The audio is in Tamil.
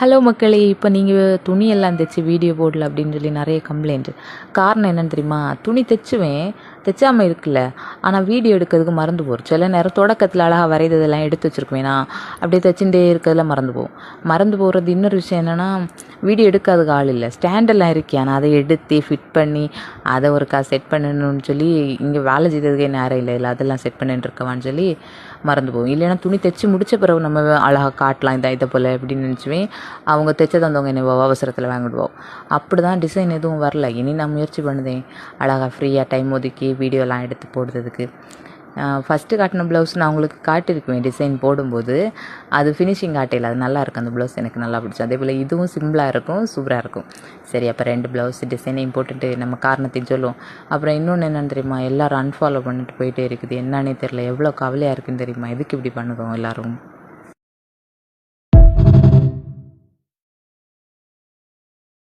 ஹலோ மக்களே இப்போ நீங்கள் துணியெல்லாம் தைச்சி வீடியோ போடல அப்படின்னு சொல்லி நிறைய கம்ப்ளைண்ட் காரணம் என்னென்னு தெரியுமா? துணி தைச்சுவேன். தைச்சாமல் இருக்குல்ல. ஆனால் வீடியோ எடுக்கிறதுக்கு மறந்து போகும் சில நேரம் தொடக்கத்தில் அழகாக வரைததெல்லாம் எடுத்து வச்சுருக்குவேனா? அப்படியே தைச்சுட்டே இருக்கிறதுல மறந்து போகும் மறந்து போகிறது இன்னொரு விஷயம் என்னென்னா வீடியோ எடுக்காதுக்கு ஆள் இல்லை. ஸ்டாண்டெல்லாம் இருக்கே. ஆனால் அதை எடுத்து ஃபிட் பண்ணி அதை ஒருக்கா செட் பண்ணணும்னு சொல்லி இங்கே வேலை செய்ததுக்கே நேரம் இல்லை. இல்லை அதெல்லாம் செட் பண்ணிட்டு இருக்கவான்னு சொல்லி மறந்து போகும் இல்லைன்னா துணி தைச்சி முடிச்ச பிறகு நம்ம அழகாக காட்டலாம் இதை இதை போல் அப்படின்னு நினச்சுவேன் அவங்க தைச்ச தந்தவங்க என்ன அவசரத்தில் வாங்கிடுவோம் அப்படி தான் டிசைன் எதுவும் வரல. இனி நான் முயற்சி பண்ணுதேன். அழகாக ஃப்ரீயாக டைம் ஒதுக்கி வீடியோலாம் எடுத்து போடுறதுக்கு. ஃபஸ்ட்டு காட்டின ப்ளவுஸ் நான் உங்களுக்கு காட்டியிருக்குவேன் டிசைன் போடும்போது. அது ஃபினிஷிங் காட்டையில் அது நல்லா இருக்கும் அந்த ப்ளவுஸ் எனக்கு நல்லா பிடிச்சி. அதே போல் இதுவும் சிம்பிளாக இருக்கும் சூப்பராக இருக்கும். சரி அப்போ ரெண்டு ப்ளவுஸ் டிசைனையும் போட்டுட்டு நம்ம காரணத்தையும் சொல்லுவோம். அப்புறம் இன்னொன்று என்னென்னு தெரியுமா? எல்லோரும் அன்ஃபாலோ பண்ணிட்டு போயிட்டே இருக்குது. என்னன்னே தெரில எவ்வளோ கவலையாக இருக்குன்னு தெரியுமா? எதுக்கு இப்படி பண்ணுதோம் எல்லோரும்?